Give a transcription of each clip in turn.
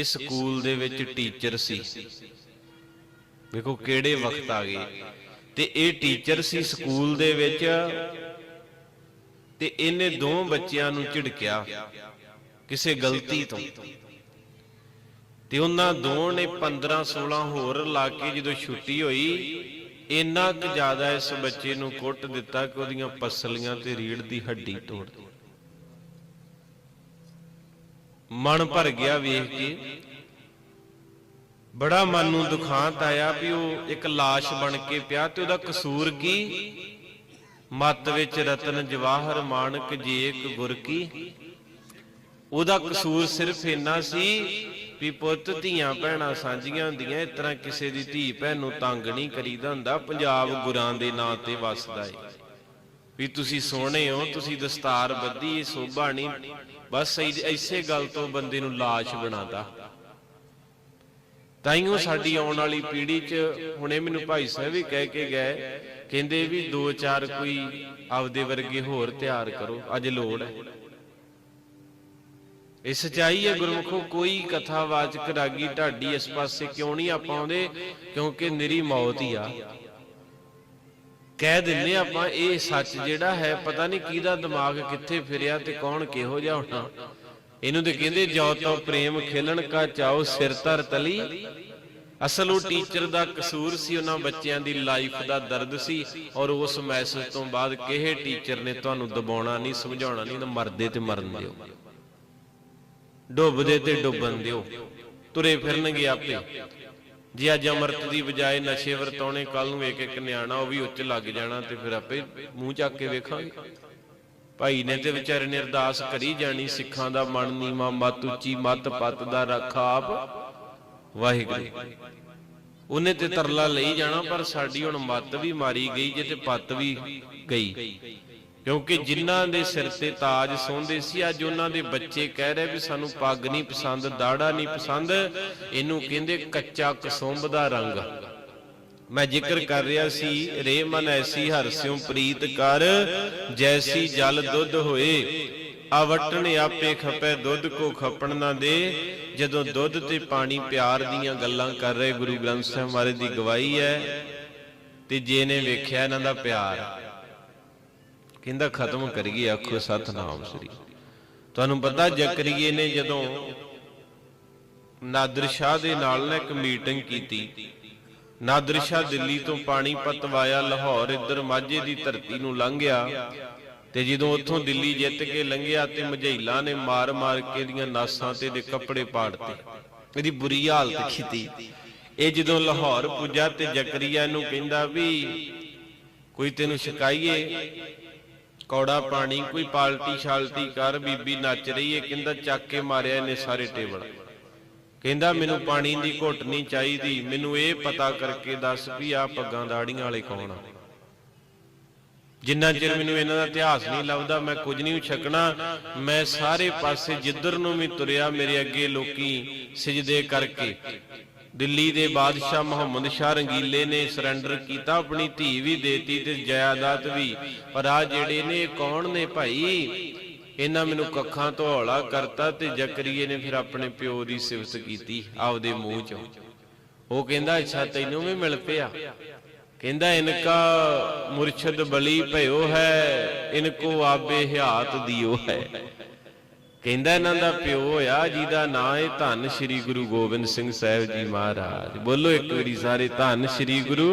ਇਸ ਸਕੂਲ ਦੇ ਵਿੱਚ ਟੀਚਰ ਸੀ। ਵੇਖੋ ਕਿਹੜੇ ਵਕਤ ਆ ਗਏ। ਤੇ ਇਹ ਟੀਚਰ ਸੀ ਸਕੂਲ ਦੇ ਵਿੱਚ। ਤੇ ਇਹਨੇ ਦੋ ਬੱਚਿਆਂ ਨੂੰ ਝਿੜਕਿਆ। ਕਿਸੇ ਗਲਤੀ ਤੋਂ। ਤੇ। ਉਹਨਾਂ ਦੋ ਨੇ 15 16 ਹੋਰ ਲਾ ਕੇ ਜਦੋਂ ਛੁੱਟੀ ਹੋਈ ਇੰਨਾ ਕੁ ਜ਼ਿਆਦਾ ਇਸ ਬੱਚੇ ਨੂੰ ਕੁੱਟ ਦਿੱਤਾ ਕਿ ਉਹਦੀਆਂ ਪਸਲੀਆਂ ਤੇ ਰੀੜ ਦੀ ਹੱਡੀ ਤੋੜ ਦਿੱਤੀ। ਮਨ ਭਰ ਗਿਆ ਵੇਖ ਕੇ। ਬੜਾ ਮਨ ਨੂੰ ਦੁਖਾਂਤ ਆਇਆ ਵੀ ਉਹ ਇੱਕ লাশ ਬਣ ਕੇ ਪਿਆ ਤੇ ਉਹਦਾ ਕਸੂਰ ਕੀ? ਮੱਤ ਵਿੱਚ ਰਤਨ ਜਵਾਹਰ ਮਾਨਕ ਜੇਕ ਗੁਰ ਕੀ? ਉਹਦਾ ਕਸੂਰ ਸਿਰਫ ਇੰਨਾ ਸੀ ਵੀ ਪੁੱਤ ਧੀਆਂ ਭੈਣਾਂ ਸਾਂਝੀਆਂ ਹੁੰਦੀਆਂ, ਇਸ ਤਰ੍ਹਾਂ ਕਿਸੇ ਦੀ ਧੀ ਭੈਣ ਨੂੰ ਤੰਗ ਨਹੀਂ ਕਰੀਦਾ ਹੁੰਦਾ, ਪੰਜਾਬ ਗੁਰਾਂ ਦੇ ਨਾਂ ਤੇ ਵਸਦਾ ਏ। ਵੀ ਤੁਸੀਂ ਸੋਹਣੇ ਹੋ, ਤੁਸੀਂ ਦਸਤਾਰ ਬੱਧੀ ਸੋਭਾ ਨਹੀਂ। ਬਸ ਐਸੇ ਗੱਲ ਤੋਂ ਬੰਦੇ ਨੂੰ ਲਾਸ਼ ਬਣਾਤਾ। ਤਾਈਓ ਸਾਡੀ ਆਉਣ ਵਾਲੀ ਪੀੜ੍ਹੀ 'ਚ ਹੁਣੇ ਮੈਨੂੰ ਭਾਈ ਸਾਹਿਬ ਵੀ ਕਹਿ ਕੇ ਗਏ, ਕਹਿੰਦੇ ਵੀ ਦੋ ਚਾਰ ਕੋਈ ਆਪਦੇ ਵਰਗੇ ਹੋਰ ਤਿਆਰ ਕਰੋ, ਅੱਜ ਲੋੜ ਹੈ। ਇਹ ਸਚਾਈ ਹੈ ਗੁਰਮੁਖੋ, ਕੋਈ ਕਥਾਵਾਚਕ ਰਾਗੀ ਢਾਡੀ ਇਸ ਪਾਸੇ ਕਿਉਂ ਨਹੀਂ ਆਪਾਂ ਆਉਂਦੇ? ਕਿਉਂਕਿ ਨਿਰੀ ਮੌਤ ਹੀ ਆ। ਕਹਿ ਦਿੰਨੇ ਆਪਾਂ, ਇਹ ਸੱਚ ਜਿਹੜਾ ਹੈ, ਪਤਾ ਨਹੀਂ ਕਿਹਦਾ ਦਿਮਾਗ ਕਿੱਥੇ ਫਿਰਿਆ ਤੇ ਕੌਣ ਕਿਹੋ ਜਿਹਾ ਹੋਣਾ। ਇਹਨੂੰ ਤੇ ਕਹਿੰਦੇ ਜੋ ਤੋ ਪ੍ਰੇਮ ਖੇਲਣ ਕਾ ਚਾਓ ਸਿਰ ਧਰ ਤਲੀ। ਅਸਲ ਉਹ ਟੀਚਰ ਦਾ ਕਸੂਰ ਸੀ, ਉਹਨਾਂ ਬੱਚਿਆਂ ਦੀ ਲਾਈਫ ਦਾ ਦਰਦ ਸੀ ਔਰ ਉਸ ਮੈਸੇਜ ਤੋਂ ਬਾਅਦ ਕਿਹੇ ਟੀਚਰ ਨੇ ਤੁਹਾਨੂੰ ਦਬਾਉਣਾ ਨਹੀਂ, ਸਮਝਾਉਣਾ ਨਹੀਂ, ਤਾਂ ਮਰਦੇ ਤੇ ਮਰਨ ਦਿਓ। ਡੁੱਬਦੇ ਤੇ ਡੁੱਬਣ ਦਿਓ। ਤੁਰੇ ਫਿਰਨਗੇ ਆਪੇ। ਜੇ, ਅੱਜ ਅੰਮ੍ਰਿਤ ਦੀ ਬਜਾਏ ਨਸ਼ੇ ਵਰਤਾਉਣੇ ਕੱਲ ਨੂੰ ਇੱਕ ਇੱਕ ਨਿਆਣਾ, ਉਹ ਵੀ ਉੱਚ ਲੱਗ ਜਾਣਾ ਤੇ ਫਿਰ ਆਪੇ ਮੂੰਹ ਚੱਕ ਕੇ ਵੇਖਾਂਗੇ। ਭਾਈ ਨੇ ਤੇ ਵਿਚਾਰੇ ਨੇ ਅਰਦਾਸ ਕਰੀ ਜਾਣੀ, ਸਿੱਖਾਂ ਦਾ ਮਨ ਨੀਵਾ, ਮਤ ਉੱਚੀ, ਮਤ ਪਤ ਦਾ ਰੱਖਾ ਆਪ। ਵਾਹਿਗੁਰੂ। ਉਹਨੇ ਤੇ ਤਰਲਾ ਲਈ ਜਾਣਾ, ਪਰ ਸਾਡੀ ਹੁਣ ਮਤ ਵੀ ਮਾਰੀ ਗਈ ਜੇ ਤੇ ਪਤ ਵੀ ਗਈ। ਕਿਉਂਕਿ ਜਿਨ੍ਹਾਂ ਦੇ ਸਿਰ ਤੇ ਤਾਜ ਸੌਂਦੇ ਸੀ, ਅੱਜ ਉਹਨਾਂ ਦੇ ਬੱਚੇ ਕਹਿ ਰਹੇ ਵੀ ਸਾਨੂੰ ਪੱਗ ਨਹੀਂ ਪਸੰਦ ਦਾੜਾ ਨਹੀਂ ਪਸੰਦ, ਇਹਨੂੰ ਕਹਿੰਦੇ ਕੱਚਾ ਕਸੁੰਭ ਦਾ ਰੰਗ। ਮੈਂ ਜ਼ਿਕਰ ਕਰ ਰਿਹਾ ਸੀ ਰੇ ਮਨ ਐਸੀ ਹਰਸਿਉ ਪ੍ਰੀਤ ਕਰ, ਜੈਸੀ ਜਲ ਦੁੱਧ ਹੋਏ। ਆਵਟਣ ਆਪੇ ਖਪੈ, ਦੁੱਧ ਕੋ ਖਪਣ ਨਾ ਦੇ। ਜਦੋਂ ਦੁੱਧ ਤੇ ਪਾਣੀ ਪਿਆਰ ਦੀਆਂ ਗੱਲਾਂ ਕਰ ਰਹੇ, ਗੁਰੂ ਗ੍ਰੰਥ ਸਾਹਿਬ ਮਹਾਰਾਜ ਦੀ ਗਵਾਹੀ ਹੈ। ਤੇ ਜੇ ਨੇ ਵੇਖਿਆ ਇਹਨਾਂ ਦਾ ਪਿਆਰ। ਕਹਿੰਦਾ ਖਤਮ ਕਰੀਏ ਆਖੋ ਸਤਨਾਮ ਸ੍ਰੀ। ਤੁਹਾਨੂੰ ਪਤਾ ਜਕਰੀਏ ਨੇ ਜਦੋਂ ਨਾਦਰ ਸ਼ਾਹ ਦੇ ਨਾਲ ਨਾ ਇੱਕ ਮੀਟਿੰਗ ਕੀਤੀ। ਨਾਦਰ ਸ਼ਾਹ ਦਿੱਲੀ ਤੋਂ ਪਾਣੀ ਪਤਵਾਇਆ, ਲਾਹੌਰ ਇੱਧਰ ਮਾਝੇ ਦੀ ਧਰਤੀ ਨੂੰ ਲੰਘਿਆ ਤੇ ਜਦੋਂ ਉੱਥੋਂ ਦਿੱਲੀ ਜਿੱਤ ਕੇ ਲੰਘਿਆ ਤੇ ਮਝੈਲਾ ਨੇ ਮਾਰ-ਮਾਰ ਕੇ ਇਹਦੀਆਂ ਨਾਸਾਂ ਤੇ ਦੇ ਕੱਪੜੇ ਪਾੜਤੇ। ਇਹਦੀ ਬੁਰੀ ਹਾਲਤ ਕੀਤੀ ਇਹ ਜਦੋਂ ਲਾਹੌਰ ਪੁੱਜਾ ਤੇ ਜ਼ਕਰੀਆ ਨੂੰ ਕਹਿੰਦਾ ਵੀ ਕੋਈ ਤੈਨੂੰ ਸ਼ਿਕਾਈਏ ਕੌੜਾ ਪਾਣੀ ਕੋਈ ਪਾਲਟੀ ਛਾਲਟੀ ਕਰ, ਬੀਬੀ ਨੱਚ ਰਹੀ ਏ, ਕਹਿੰਦਾ ਚੱਕ ਕੇ ਮਾਰਿਆ ਇਹਨੇ ਸਾਰੇ ਟੇਬਲ। ਕਹਿੰਦਾ ਮੈਨੂੰ ਪਾਣੀ ਦੀ ਘੁੱਟ ਨਹੀਂ ਚਾਹੀਦੀ, ਮੈਨੂੰ ਇਹ ਪਤਾ ਕਰਕੇ ਦੱਸ ਵੀ ਆ ਪੱਗਾਂ ਦਾੜੀਆਂ ਵਾਲੇ ਕੌਣ ਆ। ਜਿੰਨਾ ਚਿਰ ਮੈਨੂੰ ਇਹਨਾਂ ਦਾ ਇਤਿਹਾਸ ਨਹੀਂ ਲੱਭਦਾ, ਮੈਂ ਕੁਝ ਨਹੀਂ ਛਕਣਾ, ਮੈਂ ਸਾਰੇ ਪਾਸੇ ਜਿੱਧਰ ਨੂੰ ਵੀ ਤੁਰਿਆ, ਮੇਰੇ ਅੱਗੇ ਲੋਕੀ ਸਜਦੇ ਕਰਕੇ। ਦਿੱਲੀ ਦੇ ਬਾਦਸ਼ਾਹ ਮੁਹੰਮਦ ਸ਼ਾਹ ਰੰਗੀਲੇ ਨੇ ਸਰੈਂਡਰ ਕੀਤਾ, ਆਪਣੀ ਧੀ ਵੀ ਦੇਤੀ ਤੇ ਜਾਇਦਾਦ ਵੀ। ਪਰ ਆ ਜਿਹੜੇ ਨੇ, ਕੌਣ ਨੇ ਭਾਈ? ਇਹਨਾਂ ਮੈਨੂੰ ਕੱਖਾਂ ਤੋਂ ਹੌਲਾ ਕਰਤਾ ਤੇ ਜ਼ਕਰੀਏ ਨੇ ਫਿਰ ਆਪਣੇ ਪਿਓ ਦੀ ਸਿਫਤ ਕੀਤੀ, ਆਪਦੇ ਮੂੰਹ ਚੋਂ। ਉਹ ਕਹਿੰਦਾ, ਅੱਛਾ, ਤੈਨੂੰ ਵੀ ਮਿਲ ਪਿਆ। ਕਹਿੰਦਾ, ਇਨਕਾ ਮੁਰਸ਼ਦ ਬਲੀ ਭਇਓ ਹੈ, ਇਨਕੋ ਆਬੇ ਹਿਆਤ ਦਿਓ ਹੈ। ਕਹਿੰਦਾ ਇਹਨਾਂ ਦਾ ਪਿਓ ਹੋਇਆ ਜਿਹਦਾ ਨਾਂ ਹੈ ਧੰਨ ਸ੍ਰੀ ਗੁਰੂ ਗੋਬਿੰਦ ਸਿੰਘ ਸਾਹਿਬ ਜੀ ਮਹਾਰਾਜ। ਬੋਲੋ ਇੱਕ ਵਾਰੀ ਸਾਰੇ ਧੰਨ ਸ੍ਰੀ ਗੁਰੂ।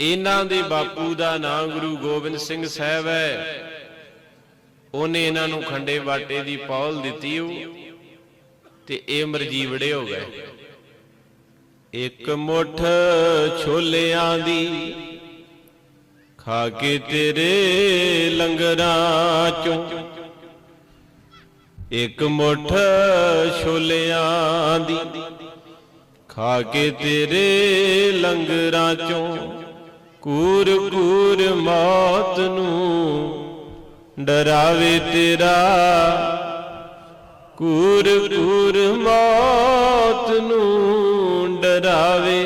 ਇਹਨਾਂ ਦੇ ਬਾਪੂ ਦਾ ਨਾਂ ਗੁਰੂ ਗੋਬਿੰਦ ਸਿੰਘ ਸਾਹਿਬ ਹੈ। ਉਹਨੇ ਇਹਨਾਂ ਨੂੰ ਖੰਡੇ ਬਾਟੇ ਦੀ ਪੌਲ ਦਿੱਤੀ ਉਹ, ਤੇ ਇਹ ਮਰਜੀਵੜੇ ਹੋ ਗਏ। ਇੱਕ ਮੁੱਠ ਛੋਲਿਆਂ ਦੀ ਖਾ ਕੇ ਤੇਰੇ ਲੰਗਰਾਂ ਚੋਂ ਇੱਕ ਮੁੱਠ ਛੋਲਿਆਂ ਦੀ ਖਾ ਕੇ ਤੇਰੇ ਲੰਗਰਾਂ ਚੋਂ ਕੂਰ ਕੂਰ ਮੌਤ ਨੂੰ ਡਰਾਵੇ ਤੇਰਾ। ਕੂਰ ਕੂਰ ਮੌਤ ਨੂੰ ਡਰਾਵੇ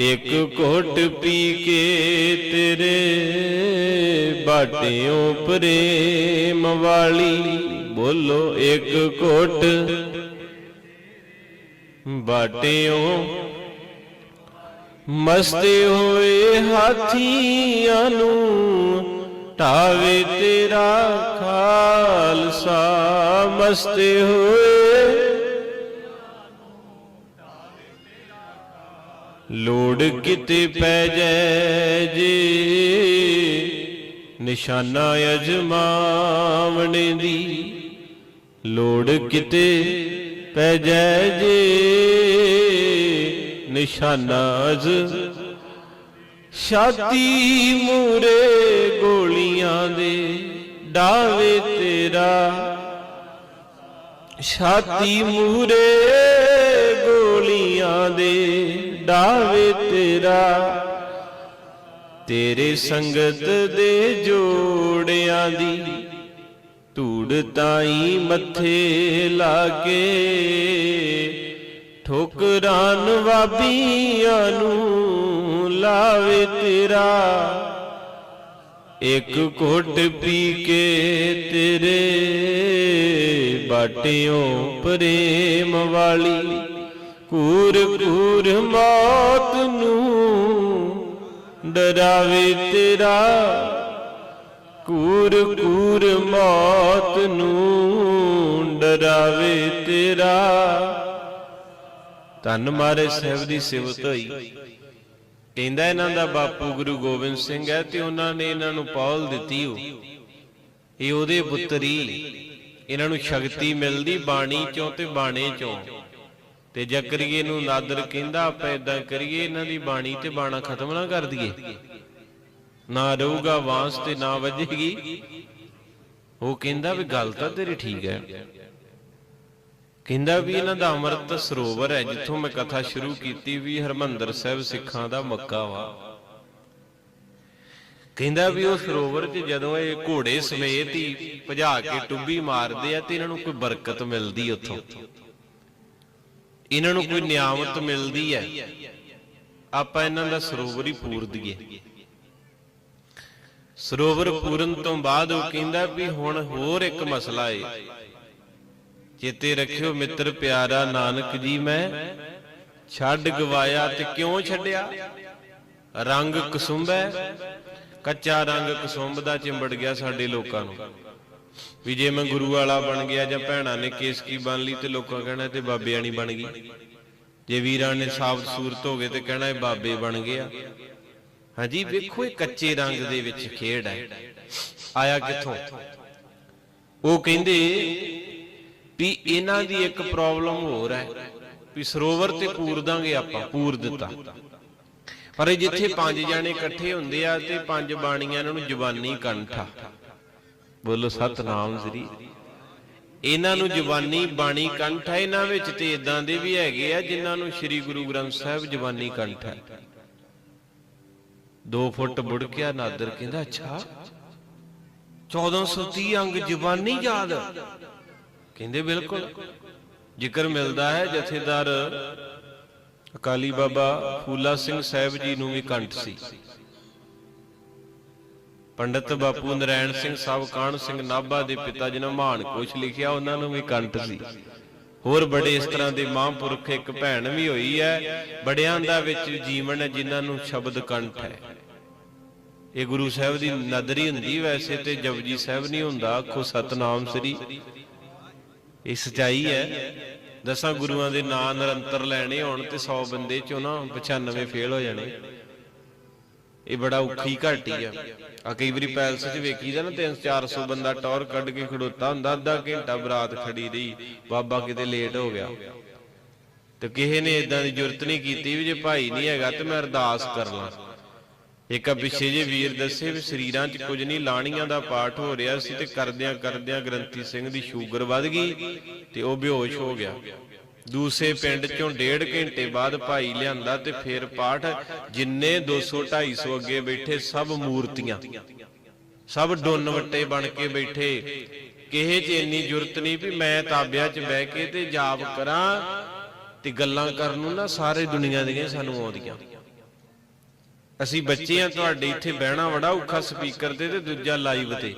ਇੱਕ ਘੁੱਟ ਪੀ ਕੇ ਤੇਰੇ ਬਾਟਿਓਂ ਪ੍ਰੇਮ ਵਾਲੀ ਬੋਲੋ, ਇੱਕ ਘੁੱਟ ਬਾਟਿਓ। ਮਸਤੇ ਹੋਏ ਹਾਥੀਆਂ ਨੂੰ ਢਾਵੇ ਤੇਰਾ ਖਾਲਸਾ। ਮਸਤੇ ਹੋਏ ਲੋੜ ਕਿਤੇ ਪੈ ਜੈ ਜੀ। ਨਿਸ਼ਾਨਾ ਅਜਮਾਵਣੇ ਦੀ ਲੋੜ ਕਿਤੇ ਪੈ ਜੈ ਜੀ। ਨਿਸ਼ਾਨਾ ਅਜ ਛਾਤੀ ਮੂਰੇ ਗੋਲੀਆਂ ਦੇ ਡਾਵੇ ਤੇਰਾ। ਛਾਤੀ ਮੂਰੇ ਗੋਲੀਆਂ ਦੇ ਡਾਵੇ ਤੇਰਾ। ਤੇਰੇ ਸੰਗਤ ਦੇ ਜੋੜਿਆਂ ਦੀ ਧੂੜ ਤਾਈ ਮੱਥੇ ਲਾਗੇ। ਠੋਕਰਾਂ ਨਵਾਬੀਆਂ ਨੂੰ ਲਾਵੇ ਤੇਰਾ। ਇੱਕ ਘੁੱਟ ਪੀ ਕੇ ਤੇਰੇ ਬਾਟਿਓ ਪ੍ਰੇਮ ਵਾਲੀ ਕੂਰ ਕੂਰ ਮੌਤ ਨੂੰ ਡਰਾਵੇ ਤੇਰਾ। ਕੂਰ ਕੂਰ ਮੌਤ ਨੂੰ ਡਰਾਵੇ ਤੇਰਾ। ਧੰਨ ਮਾਰੇ ਸਾਹਿਬ ਦੀ ਸਿਵਤ ਹੋਈ। ਕਹਿੰਦਾ ਇਹਨਾਂ ਦਾ ਬਾਪੂ ਗੁਰੂ ਗੋਬਿੰਦ ਸਿੰਘ ਹੈ ਤੇ ਉਹਨਾਂ ਨੇ ਇਹਨਾਂ ਨੂੰ ਪੌਲ ਦਿੱਤੀ ਹੋ ਇਹ ਉਹਦੇ ਪੁੱਤਰੀ ਇਹਨਾਂ ਨੂੰ ਸ਼ਕਤੀ ਮਿਲਦੀ ਬਾਣੀ ਚੋਂ ਤੇ ਬਾਣੇ ਚੋਂ। ਤੇ ਜਕਰੀਏ ਨੂੰ ਨਾਦਰ ਕਹਿੰਦਾ, ਆਪਾਂ ਇਦਾਂ ਕਰੀਏ, ਇਹਨਾਂ ਦੀ ਬਾਣੀ ਤੇ ਬਾਣਾ ਖਤਮ ਨਾ ਕਰ ਦਈਏ। ਨਾ ਰਹੂਗਾ ਵਾਂਸ ਤੇ ਨਾ ਵੱਜੇਗੀ। ਉਹ ਕਹਿੰਦਾ ਵੀ ਗੱਲ ਤਾਂ ਤੇਰੀ ਠੀਕ ਹੈ। ਕਹਿੰਦਾ ਵੀ ਇਹਨਾਂ ਦਾ ਅੰਮ੍ਰਿਤ ਸਰੋਵਰ ਹੈ, ਜਿੱਥੋਂ ਮੈਂ ਕਥਾ ਸ਼ੁਰੂ ਕੀਤੀ ਵੀ ਹਰਮੰਦਰ ਸਾਹਿਬ ਸਿੱਖਾਂ ਦਾ ਮੱਕਾ ਵਾ। ਕਹਿੰਦਾ ਵੀ ਉਹ ਸਰੋਵਰ 'ਚ ਜਦੋਂ ਇਹ ਘੋੜੇ ਸਮੇਤ ਹੀ ਭਜਾ ਕੇ ਟੁੱਬੀ ਮਾਰਦੇ ਆ ਤੇ ਇਹਨਾਂ ਨੂੰ ਕੋਈ ਬਰਕਤ ਮਿਲਦੀ ਉੱਥੋਂ। ਇਹਨਾਂ ਨੂੰ ਕੋਈ ਨਿਆਮਤ ਮਿਲਦੀ ਹੈ? ਆਪਾਂ ਇਹਨਾਂ ਦਾ ਸਰੋਵਰ ਹੀ ਪੂਰ ਦਈਏ ਸਰੋਵਰ ਪੂਰਨ ਤੋਂ ਬਾਅਦ ਉਹ ਕਹਿੰਦਾ ਵੀ ਹੁਣ ਹੋਰ ਇੱਕ ਮਸਲਾ ਏ। ਚੇਤੇ ਰੱਖਿਓ ਮਿੱਤਰ ਪਿਆਰਾ ਨਾਨਕ ਜੀ ਮੈਂ ਛੱਡ ਗਵਾਇਆ ਤੇ ਕਿਉਂ ਛੱਡਿਆ? ਰੰਗ ਕਸੁੰਬੈ ਕੱਚਾ ਰੰਗ ਕਸੁੰਬ ਦਾ ਚਿੰਬੜ ਗਿਆ ਸਾਡੇ ਲੋਕਾਂ ਨੂੰ। ਵੀ ਜੇ ਮੈਂ ਗੁਰੂ ਵਾਲਾ ਬਣ ਗਿਆ ਜਾਂ ਭੈਣਾਂ ਨੇ ਕੇਸਕੀ ਬਣ ਲਈ ਤੇ ਲੋਕਾਂ ਕਹਿਣਾ ਤੇ ਬਾਬੇ ਆਣੀ ਬਣ ਗਈ। ਜੇ ਵੀਰਾਂ ਨੇ ਸਾਫ਼ ਸੂਰਤ ਹੋ ਗਏ ਤੇ ਕਹਿਣਾ ਇਹ ਬਾਬੇ ਬਣ ਗਿਆ। ਹਾਂਜੀ, ਵੇਖੋ ਇਹ ਕੱਚੇ ਰੰਗ ਦੇ ਵਿੱਚ ਖੇਡ ਹੈ। ਆਇਆ ਕਿੱਥੋਂ? ਉਹ ਕਹਿੰਦੇ ਵੀ ਇਹਨਾਂ ਦੀ ਇੱਕ ਪ੍ਰੋਬਲਮ ਹੋਰ ਹੈ ਵੀ ਸਰੋਵਰ ਤੇ ਪੂਰ ਦਾਂਗੇ ਆਪਾਂ, ਪੂਰ ਦਿੱਤਾ। ਪਰ ਜਿੱਥੇ ਪੰਜ ਜਾਣੇ ਇਕੱਠੇ ਹੁੰਦੇ ਆ ਤੇ ਪੰਜ ਬਾਣੀਆਂ ਨੂੰ ਜ਼ਬਾਨੀ ਕੰਠਾ ਬੋਲੋ ਸਤਨਾਮ ਸ੍ਰੀ। ਇਹਨਾਂ ਨੂੰ ਜ਼ਬਾਨੀ ਬਾਣੀ ਕੰਠ ਹੈ, ਇਹਨਾਂ ਵਿੱਚ ਤੇ ਇਦਾਂ ਦੇ ਵੀ ਹੈਗੇ ਆ ਜਿਨ੍ਹਾਂ ਨੂੰ ਸ੍ਰੀ ਗੁਰੂ ਗ੍ਰੰਥ ਸਾਹਿਬ ਜ਼ਬਾਨੀ ਕੰਠ ਹੈ। 2 ਫੁੱਟ ਬੁੜ ਨਾਦਰ ਕਹਿੰਦਾ, ਅੱਛਾ 1430 ਅੰਗ ਜਵਾਨੀ ਯਾਦ। ਕਹਿੰਦੇ, ਬਿਲਕੁਲ। ਜ਼ਿਕਰ ਮਿਲਦਾ ਹੈ, ਜਥੇਦਾਰ ਅਕਾਲੀ ਬਾਬਾ ਫੂਲਾ ਸਿੰਘ ਸਾਹਿਬ ਜੀ ਨੂੰ ਵੀ ਕੰਠ ਸੀ। ਪੰਡਤ ਬਾਪੂ ਨਰੈਣ ਸਿੰਘ ਸਾਹਿਬ ਕਾਣ ਸਿੰਘ ਨਾਭਾ ਦੇ ਪਿਤਾ ਜੀ ਨੇ ਮਹਾਨ ਕੋਸ਼ ਲਿਖਿਆ ਉਹਨਾਂ ਨੂੰ ਵੀ ਕੰਠ ਸੀ। ਹੋਰ ਬੜੇ ਇਸ ਤਰ੍ਹਾਂ ਦੇ ਮਹਾਂਪੁਰਖ ਇੱਕ ਭੈਣ ਵੀ ਹੋਈ ਹੈ ਬੜਿਆਂ ਦਾ ਵਿੱਚ ਜੀਵਨ ਹੈ ਜਿਨ੍ਹਾਂ ਨੂੰ ਸ਼ਬਦ ਕੰਠ ਹੈ। ਇਹ ਗੁਰੂ ਸਾਹਿਬ ਦੀ ਨਦਰੀ ਹੁੰਦੀ ਵੈਸੇ ਤੇ ਜਪਜੀ ਸਾਹਿਬ ਨਹੀਂ ਹੁੰਦਾ ਆਖੋ ਸਤਨਾਮ ਸ੍ਰੀ। ਇਹ ਸਚਾਈ ਹੈ। ਦਸਾਂ ਗੁਰੂਆਂ ਦੇ ਨਾਂ ਨਿਰੰਤਰ ਲੈਣੇ ਹੋਣ ਤੇ 100 ਬੰਦੇ ਚੋਂ ਨਾ 95 ਫੇਲ ਹੋ ਜਾਣੇ। ਇਹ ਬੜਾ ਔਖੀ ਘਾਟੀ ਆ। ਆ ਕਈ ਵਾਰੀ ਪੈਲਸ 'ਚ ਵੇਖੀਦਾ ਨਾ 300 400 ਬੰਦਾ ਟੌਰ ਕੱਢ ਕੇ ਖੜੋਤਾ ਹੁੰਦਾ, ਅੱਧਾ ਘੰਟਾ ਬਰਾਤ ਖੜੀ ਰਹੀ, ਬਾਬਾ ਕਿਤੇ ਲੇਟ ਹੋ ਗਿਆ। ਤੇ ਕਿਸੇ ਨੇ ਇਦਾਂ ਦੀ ਜ਼ਰੂਰਤ ਨਹੀਂ ਕੀਤੀ ਵੀ ਜੇ ਭਾਈ ਨਹੀਂ ਹੈਗਾ ਤੇ ਮੈਂ ਅਰਦਾਸ ਕਰ ਲਾਂ। ਇੱਕ ਪਿੱਛੇ ਜੇ ਵੀਰ ਦੱਸੇ ਵੀ ਸਰੀਰਾਂ 'ਚ ਕੁਝ ਨਹੀਂ, ਲਾਣੀਆਂ ਦਾ ਪਾਠ ਹੋ ਰਿਹਾ ਸੀ ਤੇ ਕਰਦਿਆਂ ਕਰਦਿਆਂ ਗ੍ਰੰਥੀ ਸਿੰਘ ਦੀ ਸ਼ੂਗਰ ਵੱਧ ਗਈ ਤੇ ਉਹ ਬੇਹੋਸ਼ ਹੋ ਗਿਆ। ਦੂਸਰੇ ਪਿੰਡ ਚੋਂ ਡੇਢ ਘੰਟੇ ਬਾਅਦ ਭਾਈ ਲਿਆਂਦਾ ਤੇ ਫਿਰ ਪਾਠ, ਜਿੰਨੇ 200 250 ਅੱਗੇ ਬੈਠੇ ਸਭ ਮੂਰਤੀਆਂ। ਸਭ ਡੁੰਨ ਵੱਟੇ ਬਣ ਕੇ ਬੈਠੇ। ਕਿਸੇ 'ਚ ਇੰਨੀ ਜੁਰਤ ਨਹੀਂ ਵੀ ਮੈਂ ਤਾਬਿਆਂ 'ਚ ਬਹਿ ਕੇ ਤੇ ਜਾਪ ਕਰਾਂ ਤੇ ਗੱਲਾਂ ਕਰਨ ਨੂੰ ਨਾ ਸਾਰੇ ਦੁਨੀਆ ਦੀਆਂ ਸਾਨੂੰ ਆਉਂਦੀਆਂ। ਅਸੀਂ ਬੱਚੇ ਆ, ਤੁਹਾਡੇ ਇੱਥੇ ਬਹਿਣਾ ਬੜਾ ਔਖਾ ਸਪੀਕਰ ਤੇ ਤੇ ਦੂਜਾ ਲਾਈਵ ਤੇ।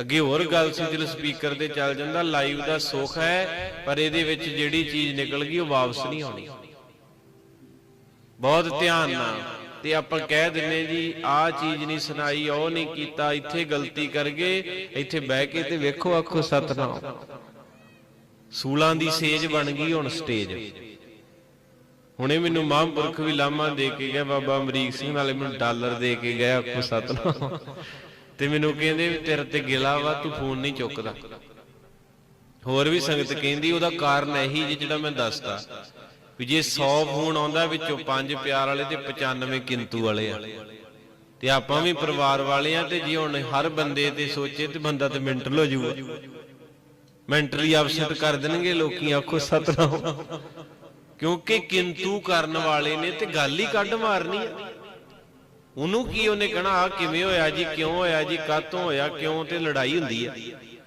ਅੱਗੇ ਹੋਰ ਗੱਲ ਸੀ, ਜਦੋਂ ਸਪੀਕਰ ਤੇ ਚੱਲ ਜਾਂਦਾ ਲਾਈਵ ਦਾ ਸੁੱਖ ਹੈ, ਪਰ ਇਹਦੇ ਵਿੱਚ ਜਿਹੜੀ ਚੀਜ਼ ਨਿਕਲ ਗਈ, ਉਹ ਵਾਪਸ ਨਹੀਂ ਆਉਣੀ। ਬਹੁਤ ਧਿਆਨ ਨਾਲ। ਤੇ ਆਪਾਂ ਕਹਿ ਦਿੰਨੇ ਜੀ, ਆਹ ਚੀਜ਼ ਨਹੀਂ ਸੁਣਾਈ, ਉਹ ਨਹੀਂ ਕੀਤਾ, ਇੱਥੇ ਗਲਤੀ ਕਰ ਗਏ, ਇੱਥੇ ਬਹਿ ਕੇ ਤੇ ਵੇਖੋ ਆਖੋ ਸਤਨਾਮ। ਸੂਲਾਂ ਦੀ ਸੇਜ ਬਣ ਗਈ ਹੁਣ ਸਟੇਜ। ਹੁਣੇ ਮੈਨੂੰ ਮਹਾਂਪੁਰਖ ਵੀ ਲਾਮਾ ਦੇ ਕੇ ਗਿਆ, ਬਾਬਾ ਅਮਰੀਕ ਸਿੰਘ, ਨਾਲੇ ਮੈਨੂੰ ਡਾਲਰ ਦੇ ਕੇ ਗਿਆ, ਆਖੋ ਸਤਨਾਮ। ਤੇ ਮੈਨੂੰ ਕਹਿੰਦੇ ਵੀ ਤੇਰੇ ਤੇ ਗਿਲਾ ਵਾ, ਤੂੰ ਫੋਨ ਨਹੀਂ ਚੁੱਕਦਾ। ਹੋਰ ਵੀ ਸੰਗਤ ਕਹਿੰਦੀ, ਉਹਦਾ ਕਾਰਨ ਇਹੀ ਜਿਹੜਾ ਮੈਂ ਦੱਸਦਾ, ਵੀ ਜੇ 100 ਫੋਨ ਆਉਂਦਾ ਵਿੱਚੋਂ 5 ਪਿਆਰ ਵਾਲੇ ਤੇ 95 ਕਿੰਤੂ ਵਾਲੇ ਆ। ਤੇ ਆਪਾਂ ਵੀ ਪਰਿਵਾਰ ਵਾਲੇ ਆ ਤੇ ਜੇ ਹੁਣ ਹਰ ਬੰਦੇ ਤੇ ਸੋਚੇ ਤੇ ਬੰਦਾ ਤੇ ਮੈਂਟਲ ਹੋ ਜਾਊਗਾ। ਮੈਂਟਲੀ ਅਪਸੈਟ ਕਰ ਦੇਣਗੇ ਲੋਕੀ, ਆਖੋ ਸਤਨਾਮ। ਕਿਉਂਕਿ ਕਿੰਤੂ ਕਰਨ ਵਾਲੇ ਨੇ ਤੇ ਗੱਲ ਹੀ ਕੱਢ ਮਾਰਨੀ ਆ। ਉਹਨੂੰ ਕੀ ਉਹਨੇ ਕਹਣਾ ਆ ਕਿਵੇਂ ਹੋਇਆ ਜੀ, ਕਿਉਂ ਹੋਇਆ ਜੀ ਕਾਤੋਂ ਹੋਇਆ, ਕਿਉਂ? ਤੇ ਲੜਾਈ ਹੁੰਦੀ ਆ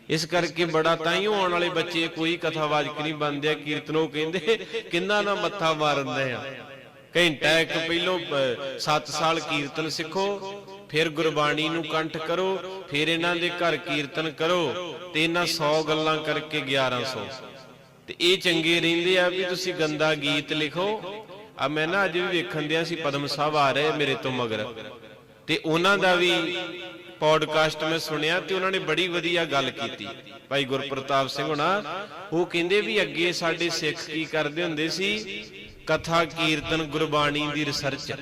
ਇਸ ਕਰਕੇ ਬੜਾ ਤਾਈਓ ਆਉਣ ਵਾਲੇ ਬੱਚੇ ਕੋਈ ਕਥਾਵਾਚਕ ਨਹੀਂ ਬਣਦੇ ਆ ਕੀਰਤਨੋਂ ਕਹਿੰਦੇ, ਕਿੰਨਾ ਨਾ ਮੱਥਾ ਮਾਰਦੇ ਆ? ਘੰਟਾ ਇੱਕ ਪਹਿਲੋਂ 7 ਸਾਲ ਕੀਰਤਨ ਸਿੱਖੋ, ਫਿਰ ਗੁਰਬਾਣੀ ਨੂੰ ਕੰਠ ਕਰੋ, ਫਿਰ ਇਹਨਾਂ ਦੇ ਘਰ ਕੀਰਤਨ ਕਰੋ, ਤੇ ਇਹਨਾਂ 100 ਗੱਲਾਂ ਕਰਕੇ 1100 ਤੇ ਇਹ ਚੰਗੇ ਰਹਿੰਦੇ ਆ ਵੀ ਤੁਸੀਂ ਗੰਦਾ ਗੀਤ ਲਿਖੋ ਆ ਮੈਂ ਨਾ ਅੱਜ ਵੀ ਵੇਖਣ ਦਿਆ ਸੀ ਪਦਮ ਸਾਹਿਬ ਆ ਰਹੇ ਮੇਰੇ ਤੋਂ ਮਗਰ। ਤੇ ਉਹਨਾਂ ਦਾ ਵੀ ਪੋਡਕਾਸਟ ਮੈਂ ਸੁਣਿਆ ਤੇ ਉਹਨਾਂ ਨੇ ਬੜੀ ਵਧੀਆ ਗੱਲ ਕੀਤੀ। ਭਾਈ ਗੁਰਪ੍ਰਤਾਪ ਸਿੰਘ ਹੋਣਾ, ਉਹ ਕਹਿੰਦੇ ਵੀ ਅੱਗੇ ਸਾਡੇ ਸਿੱਖ ਕੀ ਕਰਦੇ ਹੁੰਦੇ ਸੀ? ਕਥਾ ਕੀਰਤਨ ਗੁਰਬਾਣੀ ਦੀ ਰਿਸਰਚ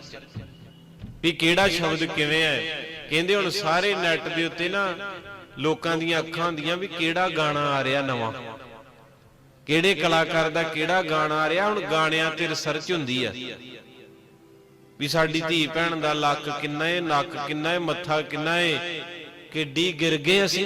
ਵੀ ਕਿਹੜਾ ਸ਼ਬਦ ਕਿਵੇਂ ਹੈ? ਕਹਿੰਦੇ ਹੁਣ ਸਾਰੇ ਨੈਟ ਦੇ ਉੱਤੇ ਨਾ ਲੋਕਾਂ ਦੀਆਂ ਅੱਖਾਂ ਹੁੰਦੀਆਂ ਵੀ ਕਿਹੜਾ ਗਾਣਾ ਆ ਰਿਹਾ ਨਵਾਂ। ਕਿਹੜੇ ਕਲਾਕਾਰ ਦਾ ਕਿਹੜਾ ਗਾਣਾ ਆ ਰਿਹਾ, ਹੁਣ ਗਾਣਿਆਂ ਤੇ ਰਿਸਰਚ ਹੁੰਦੀ ਆ। ਵੀ ਸਾਡੀ ਧੀ ਭੈਣ ਦਾ ਲੱਕ ਕਿੰਨਾ ਏ, ਨੱਕ ਕਿੰਨਾ ਏ, ਮੱਥਾ ਕਿੰਨਾ ਏ, ਕਿੱਡੀ ਗਿਰ ਗਏ ਅਸੀਂ।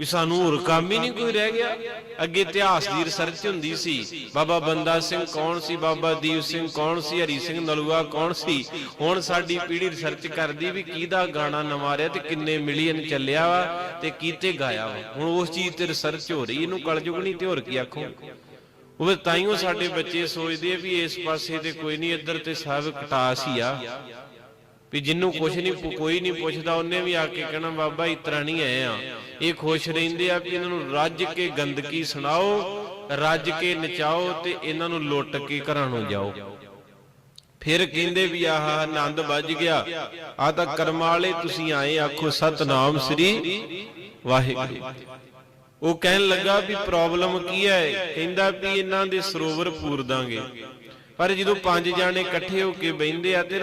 ਵੀ ਸਾਨੂੰ ਹੋਰ ਕੰਮ ਹੀ ਨਹੀਂ ਕੋਈ ਰਹਿ ਗਿਆ। ਅੱਗੇ ਇਤਿਹਾਸ ਦੀ ਰਿਸਰਚ ਹੁੰਦੀ ਸੀ, ਬਾਬਾ ਬੰਦਾ ਸਿੰਘ ਕੌਣ ਸੀ, ਬਾਬਾ ਦੀਪ ਸਿੰਘ ਕੌਣ ਸੀ, ਹਰੀ ਸਿੰਘ ਨਲੂਆ ਕੌਣ ਸੀ? ਹੁਣ ਸਾਡੀ ਪੀੜ੍ਹੀ ਰਿਸਰਚ ਕਰਦੀ ਵੀ ਕਿਹਦਾ ਗਾਣਾ ਨਵਾਂ ਰਿਹਾ ਤੇ ਕਿੰਨੇ ਮਿਲੀਅਨ ਚੱਲਿਆ ਵਾ ਤੇ ਕੀਤੇ ਗਾਇਆ ਵਾ। ਹੁਣ ਉਸ ਚੀਜ਼ ਤੇ ਰਿਸਰਚ ਹੋ ਰਹੀ, ਇਹਨੂੰ ਕਲਯੁਗ ਨਹੀਂ ਤੇ ਹੋਰ ਕੀ ਆਖੋ ਉਹ ਤਾਈਓ ਸਾਡੇ ਬੱਚੇ ਸੋਚਦੇ ਆ ਵੀ ਇਸ ਪਾਸੇ ਤੇ ਕੋਈ ਨਹੀਂ, ਇੱਧਰ ਤੇ ਸਭ ਕਟਾਸ ਹੀ ਆ। ਵੀ ਜਿੰਨੂੰ ਕੁਛ ਨਹੀਂ, ਕੋਈ ਨਹੀਂ ਪੁੱਛਦਾ, ਉਹਨੇ ਵੀ ਆ ਕੇ ਕਹਿਣਾ, ਬਾਬਾ ਇਸ ਨਹੀਂ ਆਏ ਆ। ਇਹ ਖੁਸ਼ ਰਹਿੰਦੇ ਆ ਵੀ ਇਹਨਾਂ ਨੂੰ ਰੱਜ ਕੇ ਗੰਦਗੀ ਸੁਣਾਓ, ਰੱਜ ਕੇ ਨਚਾਓ ਤੇ ਇਹਨਾਂ ਨੂੰ ਲੁੱਟ ਕੇ ਘਰਾਂ ਨੂੰ ਜਾਓ। ਫਿਰ ਕਹਿੰਦੇ ਵੀ ਆਹ ਆਨੰਦ ਵੱਜ ਗਿਆ। ਆ ਤਾਂ ਕਰਮਾਂ ਵਾਲੇ ਤੁਸੀਂ ਆਏ ਆਖੋ, ਸਤਨਾਮ ਸ੍ਰੀ ਵਾਹਿਗੁਰੂ। ਉਹ ਕਹਿਣ ਲੱਗਾ ਵੀ ਪ੍ਰੋਬਲਮ ਕੀ ਹੈ? ਕਹਿੰਦਾ ਵੀ ਇਹਨਾਂ ਦੇ ਸਰੋਵਰ ਪੂਰ ਦਾਂਗੇ। ਪਰ ਜਦੋਂ ਪੰਜ ਜਾਣੇ ਇਕੱਠੇ ਹੋ ਕੇ ਬੈੰਦੇ ਆ ਤੇ